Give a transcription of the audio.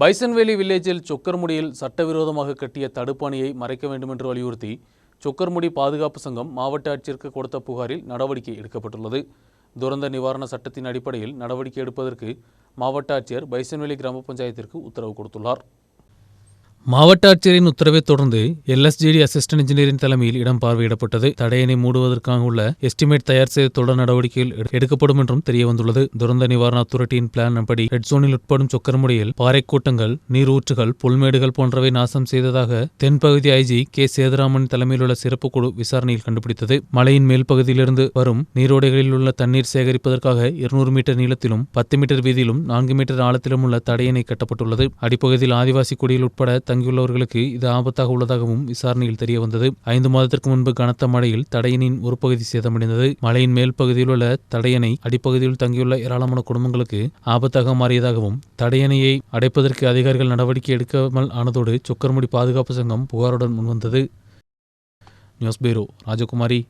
பைசன்வேலி வில்லேஜில் சொக்கர்முடியில் சட்டவிரோதமாக கட்டிய தடுப்பணையை மறைக்க வேண்டும் என்று வலியுறுத்தி சொக்கர்முடி பாதுகாப்பு சங்கம் மாவட்ட ஆட்சியருக்கு கொடுத்த புகாரில் நடவடிக்கை எடுக்கப்பட்டுள்ளது. துரந்த நிவாரண சட்டத்தின் அடிப்படையில் நடவடிக்கை எடுப்பதற்கு மாவட்ட ஆட்சியர் பைசன்வேலி கிராம பஞ்சாயத்திற்கு உத்தரவு கொடுத்துள்ளார். மாவட்ட ஆட்சியரின் உத்தரவை தொடர்ந்து எல்எஸ்ஜிடி அசிஸ்டன்ட் இன்ஜினியரின் தலைமையில் இடம் பார்வையிடப்பட்டது. தடையினை மூடுவதற்காக உள்ள எஸ்டிமேட் தயார் செய்த தொடர் நடவடிக்கைகள் எடு- எடுக்கப்படும் என்றும் தெரிய வந்துள்ளது துரந்த நிவாரண துரட்டியின் பிளான் படி ரெட் ஜோனில் உட்படும் சொக்கர்முடியில் பாறைக்கூட்டங்கள் நீரூற்றுகள் புல்மேடுகள் போன்றவை நாசம் செய்ததாக தென்பகுதி ஐஜி கே சேதராமன் தலைமையில் உள்ள சிறப்பு குழு விசாரணையில் கண்டுபிடித்தது. மலையின் மேல் பகுதியிலிருந்து வரும் நீரோடைகளில் உள்ள தண்ணீர் சேகரிப்பதற்காக இருநூறு மீட்டர் நீளத்திலும் பத்து மீட்டர் வீதியிலும் நான்கு மீட்டர் ஆழத்திலும் உள்ள தடையினை கட்டப்பட்டுள்ளது. அடிப்பகுதியில் ஆதிவாசி குடியில் உட்பட தங்கியுள்ளவர்களுக்கு இது ஆபத்தாக உள்ளதாகவும் விசாரணையில் தெரிய வந்தது ஐந்து மாதத்திற்கு முன்பு கனத்த மழையில் தடையணின் ஒரு பகுதி சேதமடைந்தது. மலையின் மேல் பகுதியில் உள்ள தடையணை அடிப்பகுதியில் தங்கியுள்ள ஏராளமான குடும்பங்களுக்கு ஆபத்தாக மாறியதாகவும் தடையணையை அடைப்பதற்கு அதிகாரிகள் நடவடிக்கை எடுக்காமல் ஆனதோடு சொக்கர்முடி பாதுகாப்பு சங்கம் புகாருடன் முன்வந்தது. நியூஸ் பீரோ ராஜகுமாரி.